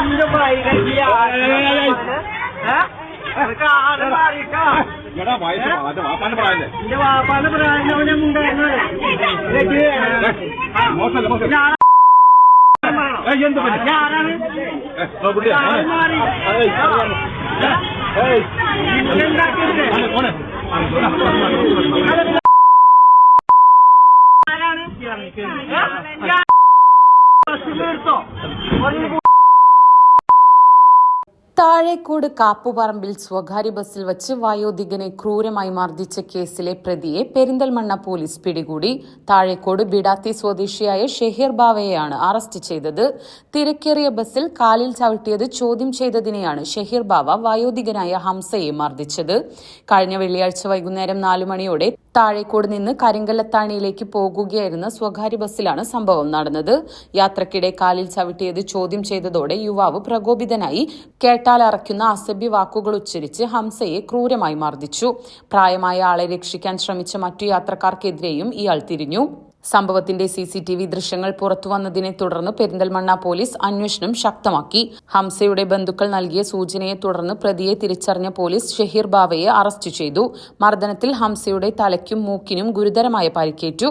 എന്ത് വൈകല്യ എടാ വയസ്സ് അത് വാപ്പാന്റെ പ്രായല്ലേ എന്റെ വാപ്പാന്റെ മോശമല്ല മോശം ഏയ്, എന്ത് പറ്റി? ഞാനാണ് ഏ, താഴേക്കോട് കാപ്പുപറമ്പിൽ സ്വകാര്യ ബസ്സിൽ വച്ച് വയോധികനെ ക്രൂരമായി മർദ്ദിച്ച കേസിലെ പ്രതിയെ പെരിന്തൽമണ്ണ പോലീസ് പിടികൂടി. താഴേക്കോട് ബിഡാത്തി സ്വദേശിയായ ഷെഹീർ ബാവയെയാണ് അറസ്റ്റ് ചെയ്തത്. തിരക്കേറിയ ബസ്സിൽ കാലിൽ ചവിട്ടിയത് ചോദ്യം ചെയ്തതിനെയാണ് ഷെഹീർ ബാവ വയോധികനായ ഹംസയെ മർദ്ദിച്ചത്. കഴിഞ്ഞ വെള്ളിയാഴ്ച വൈകുന്നേരം നാലു മണിയോടെ താഴേക്കോട് നിന്ന് കരിങ്കല്ലത്താണിയിലേക്ക് പോകുകയായിരുന്ന സ്വകാര്യ ബസ്സിലാണ് സംഭവം നടന്നത്. യാത്രക്കിടെ കാലിൽ ചവിട്ടിയത് ചോദ്യം ചെയ്തതോടെ യുവാവ് പ്രകോപിതനായി കേട്ടാലറയ്ക്കുന്ന അസഭ്യ വാക്കുകൾ ഉച്ചരിച്ച് ഹംസയെ ക്രൂരമായി മർദ്ദിച്ചു. പ്രായമായ ആളെ രക്ഷിക്കാൻ ശ്രമിച്ച മറ്റു യാത്രക്കാർക്കെതിരെയും ഇയാൾ തിരിഞ്ഞു. സംഭവത്തിന്റെ സി സി ടി വി ദൃശ്യങ്ങൾ പുറത്തുവന്നതിനെ തുടർന്ന് പെരിന്തൽമണ്ണ പോലീസ് അന്വേഷണം ശക്തമാക്കി. ഹംസയുടെ ബന്ധുക്കൾ നൽകിയ സൂചനയെ തുടർന്ന് പ്രതിയെ തിരിച്ചറിഞ്ഞ പോലീസ് ഷഹീർ ബാവയെ അറസ്റ്റ് ചെയ്തു. മർദ്ദനത്തിൽ ഹംസയുടെ തലയ്ക്കും മൂക്കിനും ഗുരുതരമായ പരിക്കേറ്റു.